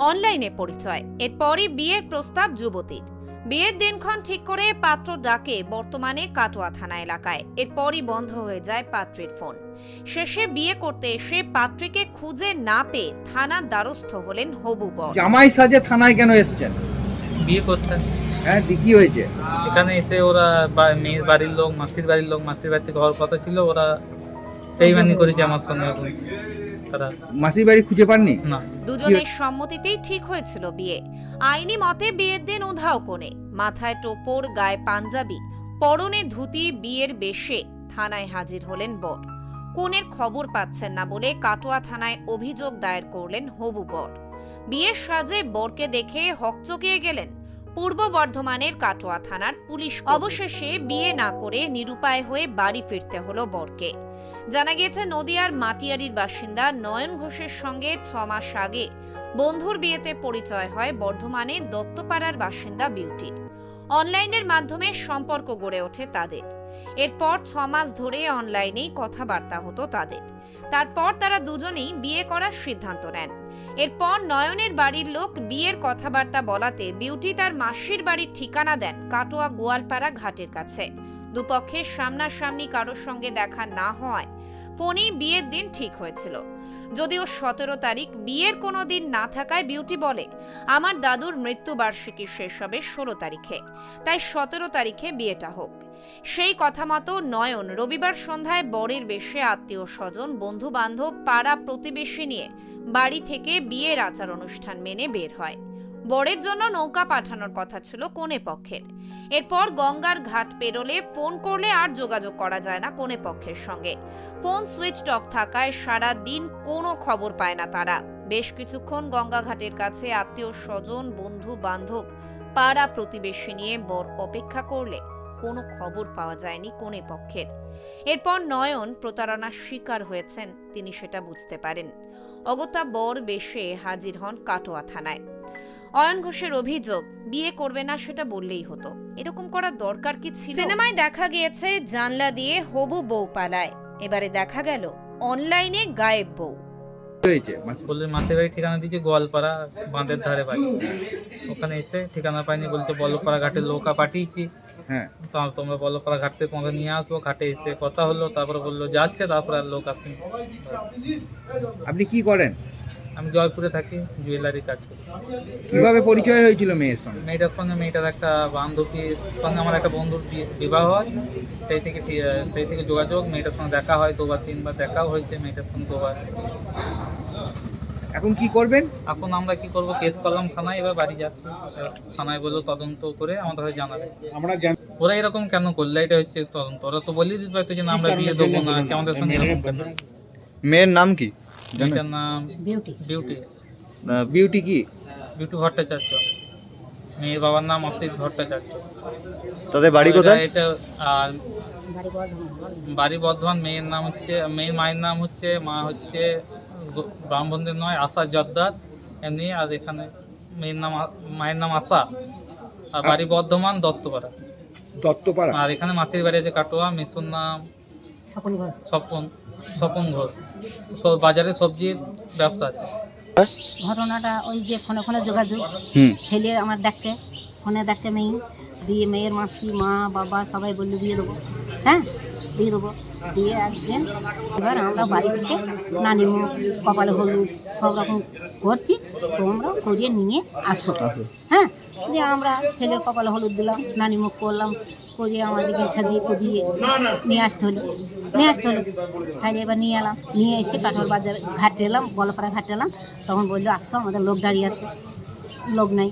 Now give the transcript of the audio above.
অনলাইনে পরিচয়। এরপরই বিয়ের প্রস্তাব যুবতীর। বিয়ের দিনক্ষণ ঠিক করে পাত্র ডাকে বর্তমানে কাটোয়া থানা এলাকায়। এরপরই বন্ধ হয়ে যায় পাত্রীর ফোন। শেষে বিয়ে করতে এসে পাত্রীকে খুঁজে না পেয়ে থানার দ্বারস্থ হলেন হবু বর। জামাই সাজে থানায় কেন এসছেন? বিয়ে করতে। হ্যাঁ কি হয়েছে? এখানে এসে ওরা বা- মেয়ের বাড়ির লোক মাসির বাড়ির লোক মাসির বাড়ি থেকে হওয়ার কথা ছিল ওরা বেইমানি করেছে আমার সঙ্গে এখন। তারা মাসির বাড়ি খুঁজে পাননি? না। দুজনের সম্মতিতেই ঠিক হয়েছিল বিয়ে। আইনি মতে বিয়ের দিন উধাও কোণে মাথায় টোপর গায়ে পাঞ্জাবি পরনে ধুতি বিয়ের বেশে থানায় হাজির হলেন বর। কোনের খবর পাচ্ছেন না বলে কাটোয়া থানায় অভিযোগ দায়ের করলেন হবু বর। বিয়ের সাজে বরকে দেখে হকচকিয়ে গেলেন পূর্ব বর্ধমানের কাটোয়া থানার পুলিশ। অবশেষে বিয়ে না করে নিরুপায় হয়ে বাড়ি ফিরতে হলো বরকে। জানা গিয়েছে, নদিয়ার মাটিয়ারির বাসিন্দা নয়ন ঘোষের সঙ্গে ছ মাস আগে বন্ধুর বিয়েতে পরিচয় হয় বর্ধমানে দত্তপাড়ার বাসিন্দা বিউটির। অনলাইনের মাধ্যমে সম্পর্ক গড়ে ওঠে তাদের। এরপর ছ মাস ধরে অনলাইনেই কথাবার্তা হতো তাদের। তারপর তারা দুজনেই বিয়ে করার সিদ্ধান্ত নেন। এরপর নয়নের বাড়ির লোক বিয়ের কথাবার্তা বলাতে বিউটি তার মাসির বাড়ির ঠিকানা দেন কাটোয়া গোয়ালপাড়া ঘাটের কাছে। দুপক্ষের সামনাসামনি কারোর সঙ্গে দেখা না হওয়ায় ফোনেই বিয়ের দিন ঠিক হয়েছিল। যদিও সতেরো তারিখ বিয়ের কোনো দিন না থাকায় বিউটি বলে, আমার দাদুর মৃত্যুবার্ষিকী শেষ হবে ষোলো তারিখে, তাই সতেরো তারিখে বিয়েটা হোক। সেই কথা মতো নয়ন রবিবার সন্ধ্যায় বরের বেশে আত্মীয় স্বজন বন্ধু বান্ধব পাড়া প্রতিবেশী নিয়ে বাড়ি থেকে বিয়ের আচার অনুষ্ঠান মেনে বের হয়। বরের জন্য নৌকা পাঠানোর কথা ছিল কোনে পক্ষের। এরপর গঙ্গার ঘাট পেরোলে ফোন করলে আর যোগাযোগ করা যায় না কোনে পক্ষের সঙ্গে। ফোন সুইচড অফ থাকায় সারা দিন কোনো খবর পায় না তারা। বেশ কিছুক্ষণ গঙ্গাঘাটের কাছে আত্মীয় স্বজন, বন্ধু, বান্ধব, পাড়া প্রতিবেশী নিয়ে বর অপেক্ষা করলে কোনো খবর পাওয়া যায়নি কোনে পক্ষের। এরপর নয়ন প্রতারণার শিকার হয়েছেন, তিনি সেটা বুঝতে পারেন। অগত্যা বর বেশে হাজির হন কাটোয়া থানায়। অয়ন ঘোষের অভিযোগ বিয়ে করবে না সেটা বললেই হতো। এরকম করার দরকার কি ছিল? সিনেমায় দেখা গিয়েছে জানলা দিয়ে হবু বউ পালায়। এবারে দেখা গেল অনলাইনে গায়েব বউ। হয়েছে বললে মাসির বাড়ি ঠিকানা দিয়েছে গোয়ালপাড়া বাঁধের ধারে বাড়ি। ওখানে এসে ঠিকানা পাইনি বলতে বলপাড়া ঘাটে লোকা পাঠিয়েছি। হ্যাঁ। তা তোমরা বলপাড়া ঘাট থেকে তোমাকে নিয়ে আসব ঘাটে এসে কথা হলো তারপরে বলল যাচ্ছে তারপরে আর লোক আসেনি। আপনি কি করেন? আমি জয়পুরে থাকি জুয়েলারি কাজ করি। কীভাবে পরিচয় হয়েছিল মেয়ের সঙ্গে? মেয়েটার সঙ্গে মেয়েটার একটা বান্ধবীর সঙ্গে আমার একটা বন্ধুর বিবাহ হয়। সেই থেকে সেই থেকে যোগাযোগ মেয়েটার সঙ্গে দেখা হয় দুবার তিনবার দেখাও হয়েছে মেয়েটার সঙ্গে দুবার। এখন কি করবেন? এখন আমরা কি করব? কেস করলাম থানায় এবার বাড়ি যাচ্ছি। থানায় বলল তদন্ত করে আমাদের হয়ে জানাবে। আমরা ওরা এরকম কেন করলে? এটা হচ্ছে তদন্ত। ওরা তো বলেই দিতে পারতো যে না আমরা বিয়ে দেবো না কি আমাদের সঙ্গে মেয়ের নাম কি? মেয়েটার নাম বিউটি বিউটি বিউটি কি? বিউটি ভট্টাচার্য। মেয়ের বাবার নাম অসিত ভট্টাচার্য। তাদের বাড়ি কোথায়? এটা আর বাড়ি বর্ধমান মেয়ের নাম হচ্ছে মেয়ের মায়ের নাম হচ্ছে মা হচ্ছে ব্রাহ্মণদের নয় আশা জর্দার এমনি আর এখানে মেয়ের নাম মায়ের নাম আশা আর বাড়ি বর্ধমান দত্তপাড়া। দত্তপাড়া। আর এখানে মাসির বাড়ি আছে কাটোয়া মিশুর নাম স্বপন ঘোষ। স্বপন স্বপন ঘোষ। সব বাজারে সবজির ব্যবসা আছে। ঘটনাটা ওই যে ফোনে ফোনে যোগাযোগ। ছেলে আমার দেখতে ফোনে দেখতে মেয়ে দিয়ে মেয়ের মাসি মা বাবা সবাই বলল দিয়ে দেবো। হ্যাঁ? দিয়ে দেবো। দিয়ে একদিন এবার আমরা বাড়ি থেকে নানিমুখ কপালে হলুদ সব রকম করছি, তোমরা করিয়ে নিয়ে আসো। হ্যাঁ দিয়ে আমরা ছেলে কপালে হলুদ দিলাম নানিমুখ করলাম, করিয়ে আমাদেরকে সাজিয়ে কুদিয়ে নিয়ে আসতে হলো, নিয়ে আসতে হলো। তাহলে এবার নিয়ে এলাম, নিয়ে এসে কাঠোর বাজার ঘাটে এলাম বলপাড়া ঘাটে এলাম। তখন বলল, আসো, আমাদের লোক দাঁড়িয়ে আছে। লোক নাই।